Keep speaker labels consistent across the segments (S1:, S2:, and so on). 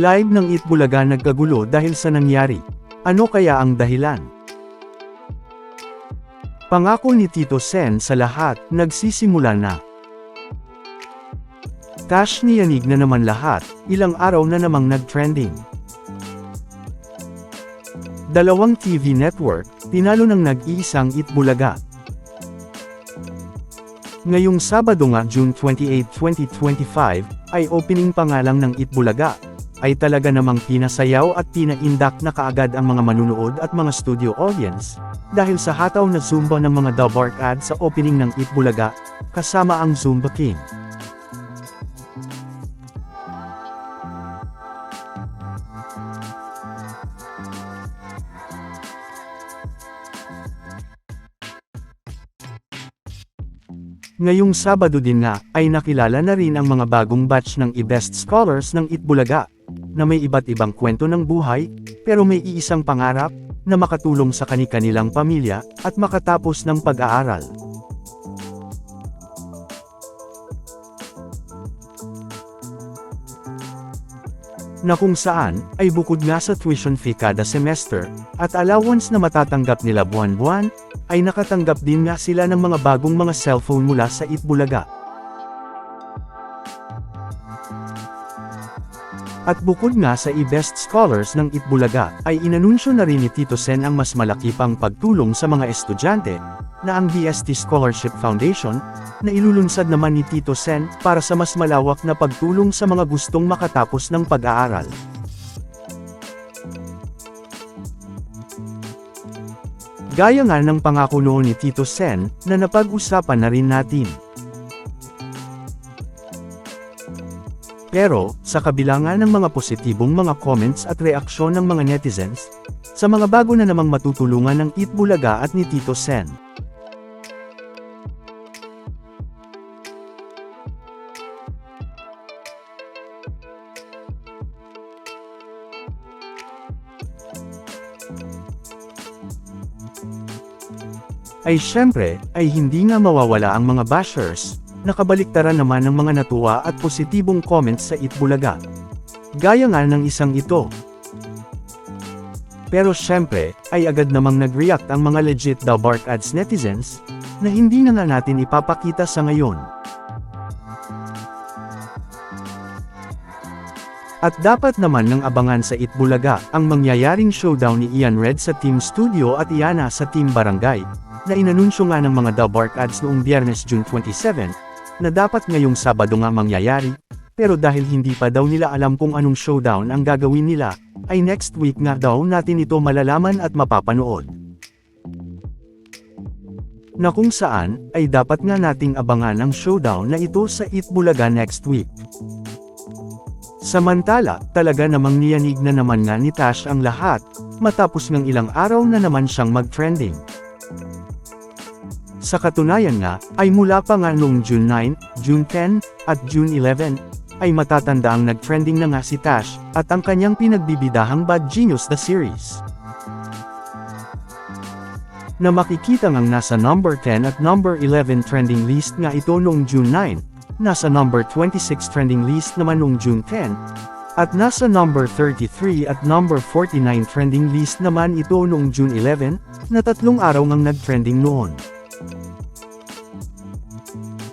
S1: Live ng Itbulaga nagkagulo dahil sa nangyari. Ano kaya ang dahilan? Pangako ni Tito Sen sa lahat, nagsisimula na. Tash niyanig na naman lahat, ilang araw na namang nag-trending. Dalawang TV network, tinalo ng nag-iisang Itbulaga. Ngayong Sabado nga June 28, 2025, ay opening pa nga lang ng Itbulaga, ay talaga namang pinasayaw at pinaindak na kaagad ang mga manunood at mga studio audience, dahil sa hataw na Zumba ng mga Dabark ad sa opening ng Itbulaga, kasama ang Zumba King. Ngayong Sabado din nga, ay nakilala na rin ang mga bagong batch ng i-best scholars ng Itbulaga, na may iba't ibang kwento ng buhay, pero may iisang pangarap, na makatulong sa kani-kanilang pamilya, at makatapos ng pag-aaral. na kung saan, ay bukod nga sa tuition fee kada semester, at allowance na matatanggap nila buwan-buwan, ay nakatanggap din nga sila ng mga bagong mga cellphone mula sa Itbulaga. At bukod nga sa i-best scholars ng Itbulaga, ay inanunsyo na rin ni Tito Sen ang mas malaki pang pagtulong sa mga estudyante, na ang DST Scholarship Foundation, na ilulunsad naman ni Tito Sen para sa mas malawak na pagtulong sa mga gustong makatapos ng pag-aaral. Gaya nga ng pangako noon ni Tito Sen, na napag-usapan na rin natin. Pero, sa kabila nga ng mga positibong mga comments at reaksyon ng mga netizens, sa mga bago na namang matutulungan ng Itbulaga at ni Tito Sen. Ay syempre, ay hindi nga mawawala ang mga bashers, nakabaliktaran naman ng mga natuwa at positibong comments sa Itbulaga. Gaya nga ng isang ito. Pero syempre, ay agad namang nag-react ang mga legit daw Bark Ads netizens, na hindi na nga natin ipapakita sa ngayon. At dapat naman ng abangan sa Itbulaga ang mangyayaring showdown ni Ian Red sa Team Studio at Iana sa Team Barangay, na inanunsyo nga ng mga Dabark ads noong biyernes June 27, na dapat ngayong Sabado nga mangyayari, pero dahil hindi pa daw nila alam kung anong showdown ang gagawin nila, ay next week nga daw natin ito malalaman at mapapanood. Na kung saan, ay dapat nga nating abangan ang showdown na ito sa Itbulaga next week. Samantala, talaga namang niyanig na naman nga ni Tash ang lahat, matapos ng ilang araw na naman siyang mag-trending. Sa katunayan nga, ay mula pa nga noong June 9, June 10, at June 11, ay matatanda ang nag-trending na nga si Tash, at ang kanyang pinagbibidahang Bad Genius the series. Na makikita ngang nasa number 10 at number 11 trending list nga ito noong June 9, nasa number 26 trending list naman noong June 10, at nasa number 33 at number 49 trending list naman ito noong June 11, na tatlong araw ngang nag-trending noon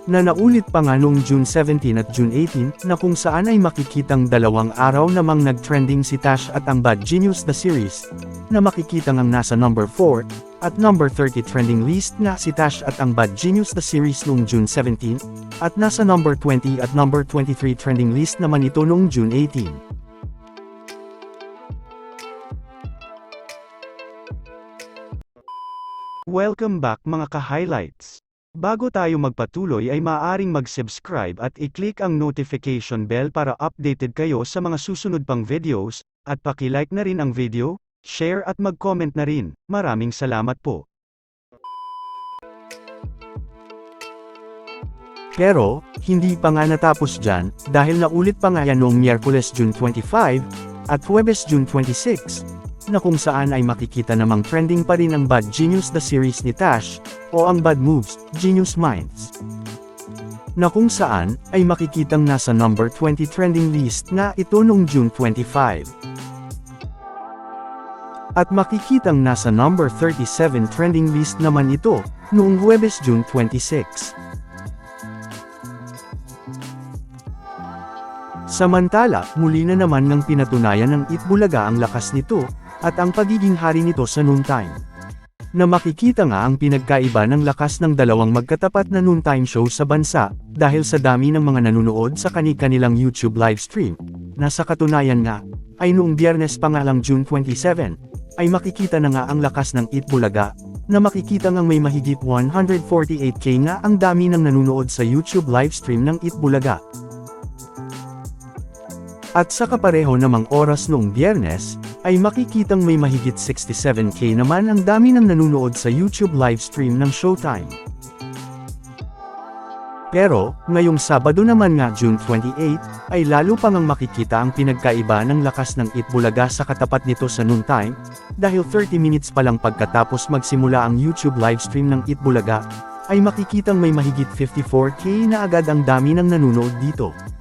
S1: na naulit pa nga noong June 17 at June 18, na kung saan ay makikitang dalawang araw namang nag-trending si Tash at ang Bad Genius the series, na makikita ngang nasa number 4, at number 30 trending list nga si Tash at ang Bad Genius the series noong June 17, at nasa number 20 at number 23 trending list naman ito noong June 18. Welcome back mga ka-highlights! Bago tayo magpatuloy ay maaaring mag-subscribe at i-click ang notification bell para updated kayo sa mga susunod pang videos, at paki-like na rin ang video, share at mag-comment na rin. Maraming salamat po. Pero, hindi pa nga natapos dyan, dahil naulit pa nga yan noong Miyerkules June 25, at Huwebes June 26, na kung saan ay makikita namang trending pa rin ang Bad Genius the series ni Tash, o ang Bad Moves, Genius Minds. na kung saan ay makikitang nasa number 20 trending list na ito noong June 25. At makikitang nasa number 37 trending list naman ito noong Huwebes June 26. Samantala, muli na naman ng pinatunayan ng Itbulaga ang lakas nito, at ang pagiging hari nito sa noontime. Na makikita nga ang pinagkaiba ng lakas ng dalawang magkatapat na noontime show sa bansa, dahil sa dami ng mga nanunood sa kani-kanilang YouTube livestream. Na sa katunayan nga, ay noong biyernes pa lang June 27, ay makikita na nga ang lakas ng Itbulaga, na makikita ngang may mahigit 148k nga ang dami ng nanunood sa YouTube livestream ng Itbulaga. At sa kapareho namang oras noong biyernes, ay makikitang may mahigit 67k naman ang dami ng nanunood sa YouTube livestream ng Showtime. Pero, ngayong Sabado naman nga June 28, ay lalo pang ang makikita ang pinagkaiba ng lakas ng Itbulaga sa katapat nito sa noontime, dahil 30 minutes pa lang pagkatapos magsimula ang YouTube livestream ng Itbulaga, ay makikitang may mahigit 54k na agad ang dami ng nanunood dito.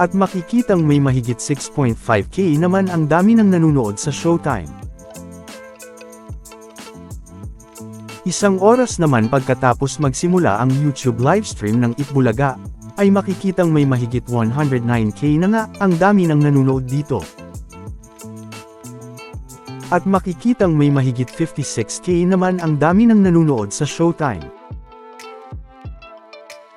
S1: At makikitang may mahigit 6.5k naman ang dami ng nanunood sa Showtime. Isang oras naman pagkatapos magsimula ang YouTube livestream ng Itbulaga, ay makikitang may mahigit 109k na nga ang dami ng nanunood dito. At makikitang may mahigit 56k naman ang dami ng nanunood sa Showtime.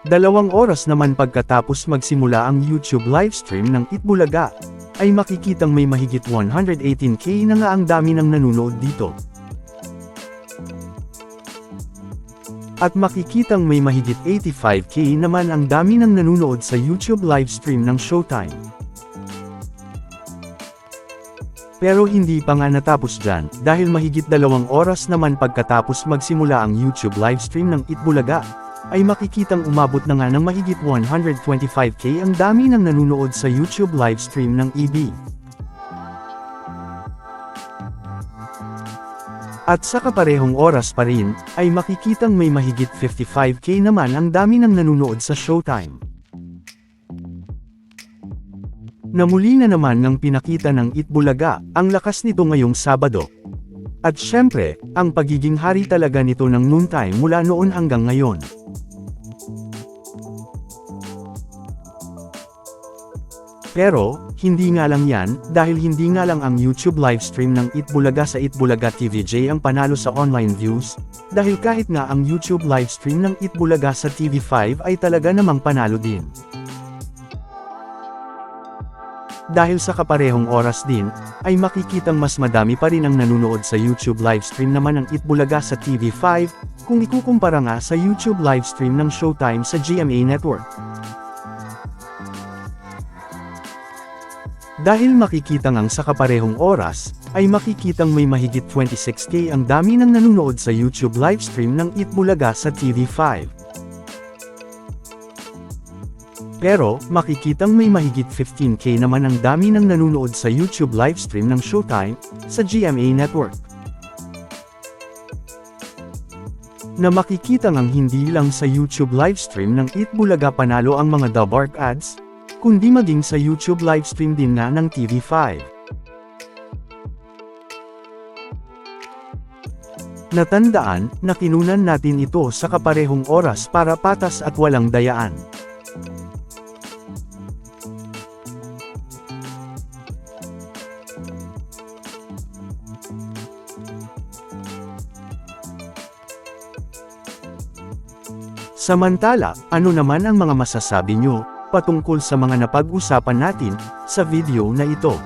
S1: Dalawang oras naman pagkatapos magsimula ang YouTube livestream ng Itbulaga, ay makikitang may mahigit 118k na nga ang dami ng nanunood dito. At makikitang may mahigit 85k naman ang dami ng nanunood sa YouTube livestream ng Showtime. Pero hindi pa nga natapos dyan, dahil mahigit dalawang oras naman pagkatapos magsimula ang YouTube livestream ng Itbulaga, ay makikitang umabot na nga ng mahigit 125k ang dami ng nanunood sa YouTube livestream ng EB. At sa kaparehong oras pa rin, ay makikitang may mahigit 55k naman ang dami ng nanunood sa Showtime. Namuli na naman ng pinakita ng Itbulaga, ang lakas nito ngayong Sabado. At syempre, ang pagiging hari talaga nito ng noontime mula noon hanggang ngayon. Pero, hindi nga lang yan, dahil hindi nga lang ang YouTube livestream ng Itbulaga sa Itbulaga TVJ ang panalo sa online views, dahil kahit nga ang YouTube livestream ng Itbulaga sa TV5 ay talaga namang panalo din. Dahil sa kaparehong oras din, ay makikitang mas madami pa rin ang nanunood sa YouTube livestream naman ng Itbulaga sa TV5, kung ikukumpara nga sa YouTube livestream ng Showtime sa GMA Network. Dahil makikita ngang sa kaparehong oras, ay makikitang may mahigit 26k ang dami ng nanunood sa YouTube livestream ng Itbulaga sa TV5. Pero, makikitang may mahigit 15k naman ang dami ng nanunood sa YouTube livestream ng Showtime, sa GMA Network. Na makikita ngang hindi lang sa YouTube livestream ng Itbulaga panalo ang mga The Bark ads, kundi maging sa YouTube livestream din nga ng TV5. Natandaan, na kinunan natin ito sa kaparehong oras para patas at walang dayaan. Samantala, ano naman ang mga masasabi nyo, patungkol sa mga napag-usapan natin, sa video na ito.